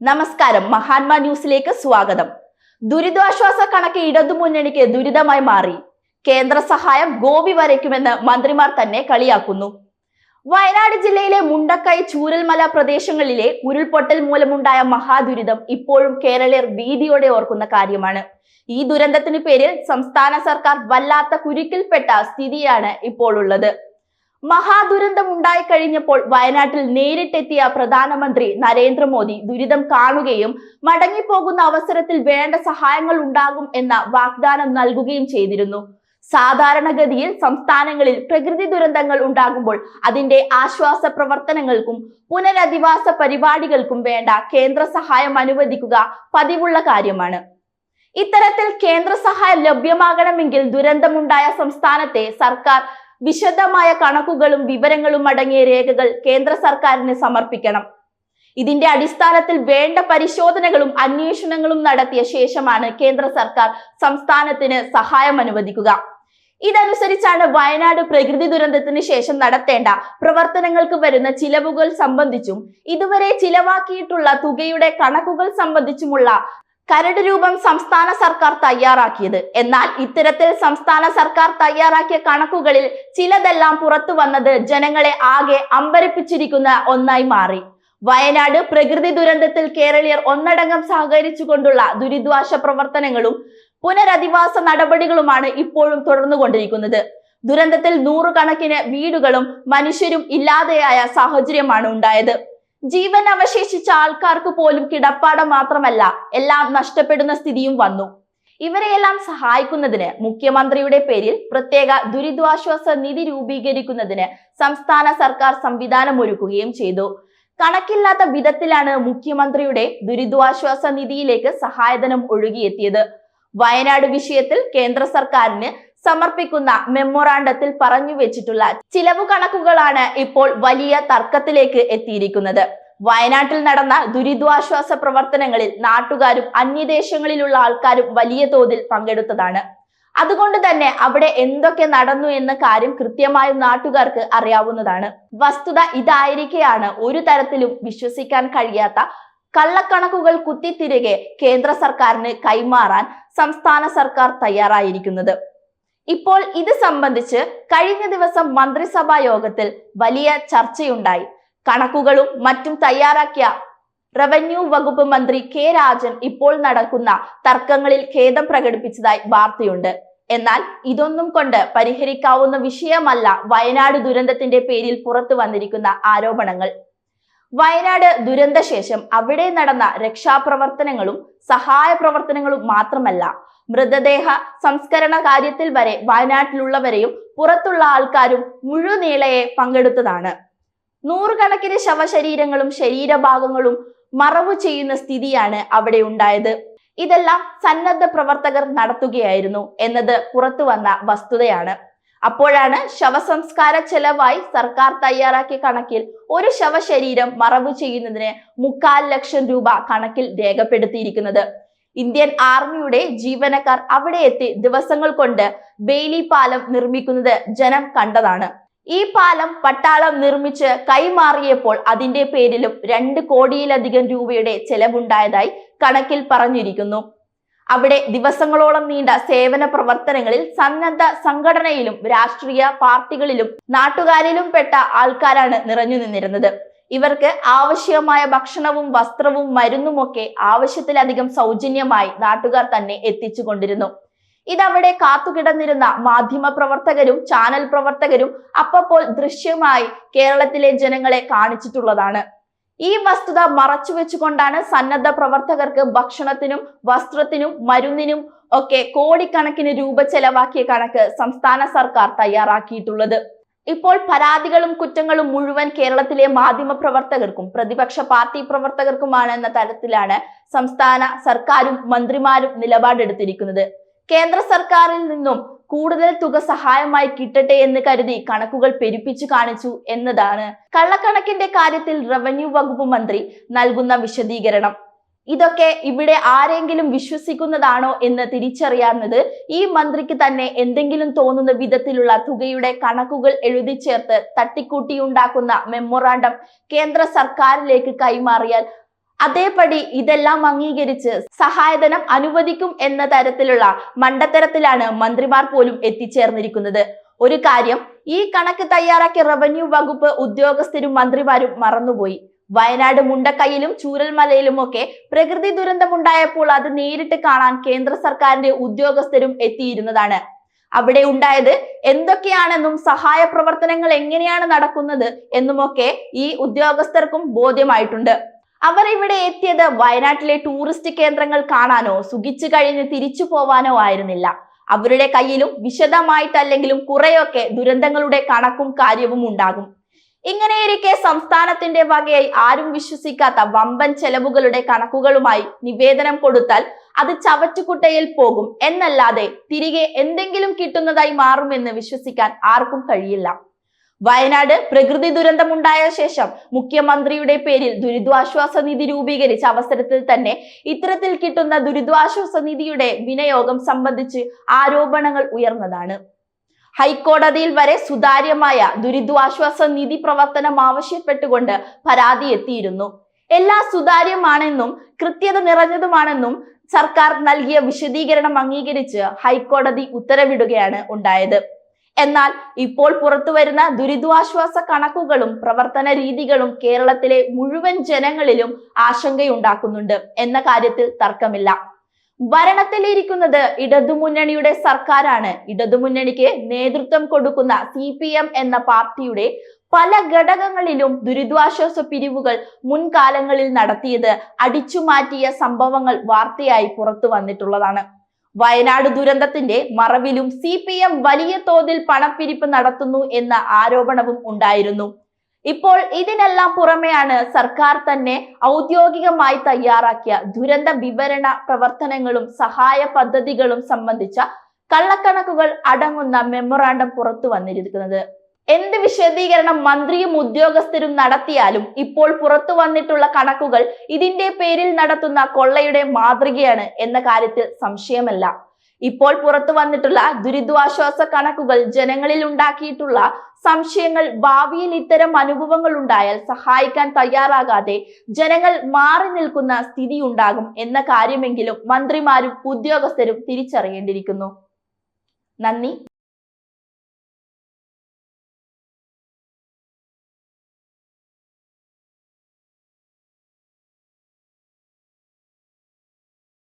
നമസ്കാരം. മഹാത്മാ ന്യൂസിലേക്ക് സ്വാഗതം. ദുരിതാശ്വാസ കണക്ക് ഇടതുമുന്നണിക്ക് ദുരിതമായി മാറി. കേന്ദ്ര സഹായം ഗോപി വരയ്ക്കുമെന്ന് മന്ത്രിമാർ തന്നെ കളിയാക്കുന്നു. വയനാട് ജില്ലയിലെ മുണ്ടക്കൈ ചൂരൽമല പ്രദേശങ്ങളിലെ ഉരുൾപൊട്ടൽ മൂലമുണ്ടായ മഹാദുരിതം ഇപ്പോഴും കേരളീയർ ഭീതിയോടെ ഓർക്കുന്ന കാര്യമാണ്. ഈ ദുരന്തത്തിന് പേരിൽ സംസ്ഥാന സർക്കാർ വല്ലാത്ത കുരുക്കിൽപ്പെട്ട സ്ഥിതിയാണ് ഇപ്പോൾ ഉള്ളത് മഹാദുരന്തം ഉണ്ടായിക്കഴിഞ്ഞപ്പോൾ വയനാട്ടിൽ നേരിട്ടെത്തിയ പ്രധാനമന്ത്രി നരേന്ദ്രമോദി ദുരിതം കാണുകയും മടങ്ങിപ്പോകുന്ന അവസരത്തിൽ വേണ്ട സഹായങ്ങൾ ഉണ്ടാകും എന്ന വാഗ്ദാനം നൽകുകയും ചെയ്തിരുന്നു. സാധാരണഗതിയിൽ സംസ്ഥാനങ്ങളിൽ പ്രകൃതി ദുരന്തങ്ങൾ ഉണ്ടാകുമ്പോൾ അതിന്റെ ആശ്വാസ പ്രവർത്തനങ്ങൾക്കും പുനരധിവാസ പരിപാടികൾക്കും വേണ്ട കേന്ദ്ര സഹായം അനുവദിക്കുക പതിവുള്ള കാര്യമാണ്. ഇത്തരത്തിൽ കേന്ദ്ര സഹായം ലഭ്യമാകണമെങ്കിൽ ദുരന്തമുണ്ടായ സംസ്ഥാനത്തെ സർക്കാർ വിശദമായ കണക്കുകളും വിവരങ്ങളും അടങ്ങിയ രേഖകൾ കേന്ദ്ര സർക്കാരിന് സമർപ്പിക്കണം. ഇതിന്റെ അടിസ്ഥാനത്തിൽ വേണ്ട പരിശോധനകളും അന്വേഷണങ്ങളും നടത്തിയ ശേഷമാണ് കേന്ദ്ര സർക്കാർ സംസ്ഥാനത്തിന് സഹായം അനുവദിക്കുക. ഇതനുസരിച്ചാണ് വയനാട് പ്രകൃതി ദുരന്തത്തിന് ശേഷം നടത്തേണ്ട പ്രവർത്തനങ്ങൾക്ക് വരുന്ന ചിലവുകൾ സംബന്ധിച്ചും ഇതുവരെ ചിലവാക്കിയിട്ടുള്ള തുകയുടെ കണക്കുകൾ സംബന്ധിച്ചുമുള്ള കരട് രൂപം സംസ്ഥാന സർക്കാർ തയ്യാറാക്കിയത്. എന്നാൽ ഇത്തരത്തിൽ സംസ്ഥാന സർക്കാർ തയ്യാറാക്കിയ കണക്കുകളിൽ ചിലതെല്ലാം പുറത്തു വന്നത് ജനങ്ങളെ ആകെ അമ്പരപ്പിച്ചിരിക്കുന്ന ഒന്നായി മാറി. വയനാട് പ്രകൃതി ദുരന്തത്തിൽ കേരളീയർ ഒന്നടങ്കം സഹകരിച്ചുകൊണ്ടുള്ള ദുരിതാശ്വാസ പ്രവർത്തനങ്ങളും പുനരധിവാസ നടപടികളുമാണ് ഇപ്പോഴും തുടർന്നുകൊണ്ടിരിക്കുന്നത്. ദുരന്തത്തിൽ നൂറുകണക്കിന് വീടുകളും മനുഷ്യരും ഇല്ലാതെയായ സാഹചര്യമാണ് ഉണ്ടായത്. ജീവൻ അവശേഷിച്ച ആൾക്കാർക്ക് പോലും കിടപ്പാടം മാത്രമല്ല എല്ലാം നഷ്ടപ്പെടുന്ന സ്ഥിതിയും വന്നു. ഇവരെയെല്ലാം സഹായിക്കുന്നതിന് മുഖ്യമന്ത്രിയുടെ പേരിൽ പ്രത്യേക ദുരിതാശ്വാസ നിധി രൂപീകരിക്കുന്നതിന് സംസ്ഥാന സർക്കാർ സംവിധാനം ഒരുക്കുകയും ചെയ്തു. കണക്കില്ലാത്ത വിധത്തിലാണ് മുഖ്യമന്ത്രിയുടെ ദുരിതാശ്വാസ നിധിയിലേക്ക് സഹായധനം ഒഴുകിയെത്തിയത്. വയനാട് വിഷയത്തിൽ കേന്ദ്ര സർക്കാരിന് സമർപ്പിക്കുന്ന മെമ്മോറാണ്ടത്തിൽ പറഞ്ഞു വെച്ചിട്ടുള്ള ചിലവ് കണക്കുകളാണ് ഇപ്പോൾ വലിയ തർക്കത്തിലേക്ക് എത്തിയിരിക്കുന്നത്. വയനാട്ടിൽ നടന്ന ദുരിതാശ്വാസ പ്രവർത്തനങ്ങളിൽ നാട്ടുകാരും അന്യദേശങ്ങളിലുള്ള ആൾക്കാരും വലിയ തോതിൽ പങ്കെടുത്തതാണ്. അതുകൊണ്ട് തന്നെ അവിടെ എന്തൊക്കെ നടന്നു എന്ന കാര്യം കൃത്യമായും നാട്ടുകാർക്ക് അറിയാവുന്നതാണ്. വസ്തുത ഇതായിരിക്കെയാണ് ഒരു തരത്തിലും വിശ്വസിക്കാൻ കഴിയാത്ത കള്ളക്കണക്കുകൾ കുത്തിത്തിരികെ കേന്ദ്ര സർക്കാരിന് കൈമാറാൻ സംസ്ഥാന സർക്കാർ തയ്യാറായിരിക്കുന്നത്. ഇപ്പോൾ ഇത് സംബന്ധിച്ച് കഴിഞ്ഞ ദിവസം മന്ത്രിസഭാ യോഗത്തിൽ വലിയ ചർച്ചയുണ്ടായി. കണക്കുകളും മറ്റും തയ്യാറാക്കിയ റവന്യൂ വകുപ്പ് മന്ത്രി കെ രാജൻ ഇപ്പോൾ നടക്കുന്ന തർക്കങ്ങളിൽ ഖേദം പ്രകടിപ്പിച്ചതായി വാർത്തയുണ്ട്. എന്നാൽ ഇതൊന്നും കൊണ്ട് പരിഹരിക്കാവുന്ന വിഷയമല്ല വയനാട് ദുരന്തത്തിന്റെ പേരിൽ പുറത്തു വന്നിരിക്കുന്ന ആരോപണങ്ങൾ. വയനാട് ദുരന്തശേഷം അവിടെ നടന്ന രക്ഷാപ്രവർത്തനങ്ങളും സഹായ പ്രവർത്തനങ്ങളും മാത്രമല്ല. മൃതദേഹ സംസ്കരണ കാര്യത്തിൽ വരെ വയനാട്ടിലുള്ളവരെയും പുറത്തുള്ള ആൾക്കാരും മുഴുനീളയെ പങ്കെടുത്തതാണ്. നൂറുകണക്കിന് ശവശരീരങ്ങളും ശരീരഭാഗങ്ങളും മറവു ചെയ്യുന്ന സ്ഥിതിയാണ് അവിടെ ഉണ്ടായത്. ഇതെല്ലാം സന്നദ്ധ പ്രവർത്തകർ നടത്തുകയായിരുന്നു എന്നത് പുറത്തു വന്ന വസ്തുതയാണ്. അപ്പോഴാണ് ശവസംസ്കാര ചെലവായി സർക്കാർ തയ്യാറാക്കിയ കണക്കിൽ ഒരു ശവശരീരം മറവ് ചെയ്യുന്നതിന് മുക്കാൽ ലക്ഷം രൂപ കണക്കിൽ രേഖപ്പെടുത്തിയിരിക്കുന്നത്. ഇന്ത്യൻ ആർമിയുടെ ജീവനക്കാർ അവിടെ എത്തി ദിവസങ്ങൾ കൊണ്ട് ബെയിലി പാലം നിർമ്മിക്കുന്നത് ജനം കണ്ടതാണ്. ഈ പാലം പട്ടാളം നിർമ്മിച്ച് കൈമാറിയപ്പോൾ അതിന്റെ പേരിലും രണ്ട് കോടിയിലധികം രൂപയുടെ ചെലവുണ്ടായതായി കണക്കിൽ പറഞ്ഞിരിക്കുന്നു. അവിടെ ദിവസങ്ങളോളം നീണ്ട സേവന പ്രവർത്തനങ്ങളിൽ സന്നദ്ധ സംഘടനയിലും രാഷ്ട്രീയ പാർട്ടികളിലും നാട്ടുകാരിലും പെട്ട ആൾക്കാരാണ് നിറഞ്ഞു നിന്നിരുന്നത്. ഇവർക്ക് ആവശ്യമായ ഭക്ഷണവും വസ്ത്രവും മരുന്നുമൊക്കെ ആവശ്യത്തിലധികം സൗജന്യമായി നാട്ടുകാർ തന്നെ എത്തിച്ചു കൊണ്ടിരുന്നു ഇതവിടെ കാത്തുകിടന്നിരുന്ന മാധ്യമ പ്രവർത്തകരും ചാനൽ പ്രവർത്തകരും അപ്പപ്പോൾ ദൃശ്യമായി കേരളത്തിലെ ജനങ്ങളെ കാണിച്ചിട്ടുള്ളതാണ്. ഈ വസ്തുത മറച്ചു വെച്ചുകൊണ്ടാണ് സന്നദ്ധ പ്രവർത്തകർക്ക് ഭക്ഷണത്തിനും വസ്ത്രത്തിനും മരുന്നിനും ഒക്കെ കോടിക്കണക്കിന് രൂപ ചെലവാക്കിയ കണക്ക് സംസ്ഥാന സർക്കാർ തയ്യാറാക്കിയിട്ടുള്ളത്. ഇപ്പോൾ പരാതികളും കുറ്റങ്ങളും മുഴുവൻ കേരളത്തിലെ മാധ്യമ പ്രവർത്തകർക്കും പ്രതിപക്ഷ പാർട്ടി പ്രവർത്തകർക്കുമാണ് എന്ന തരത്തിലാണ് സംസ്ഥാന സർക്കാരും മന്ത്രിമാരും നിലപാടെടുത്തിരിക്കുന്നത്. കേന്ദ്ര സർക്കാരിൽ നിന്നും കൂടുതൽ തുക സഹായമായി കിട്ടട്ടെ എന്ന് കരുതി കണക്കുകൾ പെരുപ്പിച്ചു കാണിച്ചു എന്നതാണ്. കള്ളക്കണക്കിന്റെ കാര്യത്തിൽ റവന്യൂ വകുപ്പ് മന്ത്രി നൽകുന്ന വിശദീകരണം. ഇതൊക്കെ ഇവിടെ ആരെങ്കിലും വിശ്വസിക്കുന്നതാണോ എന്ന് തിരിച്ചറിയാവുന്നത് ഈ മന്ത്രിക്ക് തന്നെ എന്തെങ്കിലും തോന്നുന്ന വിധത്തിലുള്ള തുകയുടെ കണക്കുകൾ എഴുതി ചേർത്ത് തട്ടിക്കൂട്ടിയുണ്ടാക്കുന്ന മെമ്മോറാണ്ടം കേന്ദ്ര സർക്കാരിലേക്ക് കൈമാറിയാൽ അതേപടി ഇതെല്ലാം അംഗീകരിച്ച് സഹായധനം അനുവദിക്കും എന്ന തരത്തിലുള്ള മണ്ടത്തരത്തിലാണ് മന്ത്രിമാർ പോലും എത്തിച്ചേർന്നിരിക്കുന്നത്. ഒരു കാര്യം ഈ കണക്ക് തയ്യാറാക്കിയ റവന്യൂ വകുപ്പ് ഉദ്യോഗസ്ഥരും മന്ത്രിമാരും മറന്നുപോയി. വയനാട് മുണ്ടക്കൈയിലും ചൂരൽമലയിലും ഒക്കെ പ്രകൃതി ദുരന്തമുണ്ടായപ്പോൾ അത് നേരിട്ട് കാണാൻ കേന്ദ്ര സർക്കാരിന്റെ ഉദ്യോഗസ്ഥരും എത്തിയിരുന്നതാണ്. അവിടെ ഉണ്ടായത് എന്തൊക്കെയാണെന്നും സഹായ പ്രവർത്തനങ്ങൾ എങ്ങനെയാണ് നടക്കുന്നത് എന്നുമൊക്കെ ഈ ഉദ്യോഗസ്ഥർക്കും ബോധ്യമായിട്ടുണ്ട്. അവർ ഇവിടെ എത്തിയത് വയനാട്ടിലെ ടൂറിസ്റ്റ് കേന്ദ്രങ്ങൾ കാണാനോ സുഖിച്ചു കഴിഞ്ഞ് തിരിച്ചു പോവാനോ ആയിരുന്നില്ല. അവരുടെ കയ്യിലും വിശദമായിട്ടല്ലെങ്കിലും കുറെയൊക്കെ ദുരന്തങ്ങളുടെ കണക്കും കാര്യവും ഉണ്ടാകും. ഇങ്ങനെയിരിക്കെ സംസ്ഥാനത്തിന്റെ വകയായി ആരും വിശ്വസിക്കാത്ത വമ്പൻ ചെലവുകളുടെ കണക്കുകളുമായി നിവേദനം കൊടുത്താൽ അത് ചവറ്റുകുട്ടയിൽ പോകും. എന്നല്ലാതെ തിരികെ എന്തെങ്കിലും കിട്ടുന്നതായി മാറുമെന്ന് വിശ്വസിക്കാൻ ആർക്കും കഴിയില്ല. വയനാട് പ്രകൃതി ദുരന്തമുണ്ടായ ശേഷം മുഖ്യമന്ത്രിയുടെ പേരിൽ ദുരിതാശ്വാസ നിധി രൂപീകരിച്ച അവസരത്തിൽ തന്നെ ഇത്തരത്തിൽ കിട്ടുന്ന ദുരിതാശ്വാസ നിധിയുടെ വിനിയോഗം സംബന്ധിച്ച് ആരോപണങ്ങൾ ഉയർന്നതാണ്. ഹൈക്കോടതിയിൽ വരെ സുതാര്യമായ ദുരിതാശ്വാസ നിധി പ്രവർത്തനം ആവശ്യപ്പെട്ടുകൊണ്ട് പരാതി എത്തിയിരുന്നു. എല്ലാ സുതാര്യമാണെന്നും കൃത്യത നിറഞ്ഞതുമാണെന്നും സർക്കാർ നൽകിയ വിശദീകരണം അംഗീകരിച്ച് ഹൈക്കോടതി ഉത്തരവിടുകയാണ് ഉണ്ടായത്. എന്നാൽ ഇപ്പോൾ പുറത്തു വരുന്ന ദുരിതാശ്വാസ കണക്കുകളും പ്രവർത്തന രീതികളും കേരളത്തിലെ മുഴുവൻ ജനങ്ങളിലും ആശങ്കയുണ്ടാക്കുന്നുണ്ട് എന്ന കാര്യത്തിൽ തർക്കമില്ല. ഭരണത്തിലിരിക്കുന്നത് ഇടതുമുന്നണിയുടെ സർക്കാരാണ്. ഇടതുമുന്നണിക്ക് നേതൃത്വം കൊടുക്കുന്ന സി എന്ന പാർട്ടിയുടെ പല ഘടകങ്ങളിലും ദുരിതാശ്വാസ പിരിവുകൾ മുൻകാലങ്ങളിൽ നടത്തിയത് അടിച്ചുമാറ്റിയ സംഭവങ്ങൾ വാർത്തയായി പുറത്തു വന്നിട്ടുള്ളതാണ്. വയനാട് ദുരന്തത്തിന്റെ മറവിലും സി പി എം വലിയ തോതിൽ പണപ്പിരിപ്പ് നടത്തുന്നു എന്ന ആരോപണവും ഉണ്ടായിരുന്നു. ഇപ്പോൾ ഇതിനെല്ലാം പുറമെയാണ് സർക്കാർ തന്നെ ഔദ്യോഗികമായി തയ്യാറാക്കിയ ദുരന്ത വിവരണ പ്രവർത്തനങ്ങളും സഹായ പദ്ധതികളും സംബന്ധിച്ച കള്ളക്കണക്കുകൾ അടങ്ങുന്ന മെമ്മോറാണ്ടം പുറത്തു വന്നിരിക്കുന്നത്. എന്ത് വിശദീകരണം മന്ത്രിയും ഉദ്യോഗസ്ഥരും നടത്തിയാലും ഇപ്പോൾ പുറത്തു വന്നിട്ടുള്ള കണക്കുകൾ ഇതിന്റെ പേരിൽ നടത്തുന്ന കൊള്ളയുടെ മാതൃകയാണ് എന്ന കാര്യത്തിൽ സംശയമല്ല. ഇപ്പോൾ പുറത്തു വന്നിട്ടുള്ള ദുരിതാശ്വാസ കണക്കുകൾ ജനങ്ങളിൽ ഉണ്ടാക്കിയിട്ടുള്ള സംശയങ്ങൾ ഭാവിയിൽ ഇത്തരം അനുഭവങ്ങൾ ഉണ്ടായാൽ സഹായിക്കാൻ തയ്യാറാകാതെ ജനങ്ങൾ മാറി നിൽക്കുന്ന സ്ഥിതി ഉണ്ടാകും എന്ന കാര്യമെങ്കിലും മന്ത്രിമാരും ഉദ്യോഗസ്ഥരും തിരിച്ചറിയേണ്ടിയിരിക്കുന്നു. നന്ദി.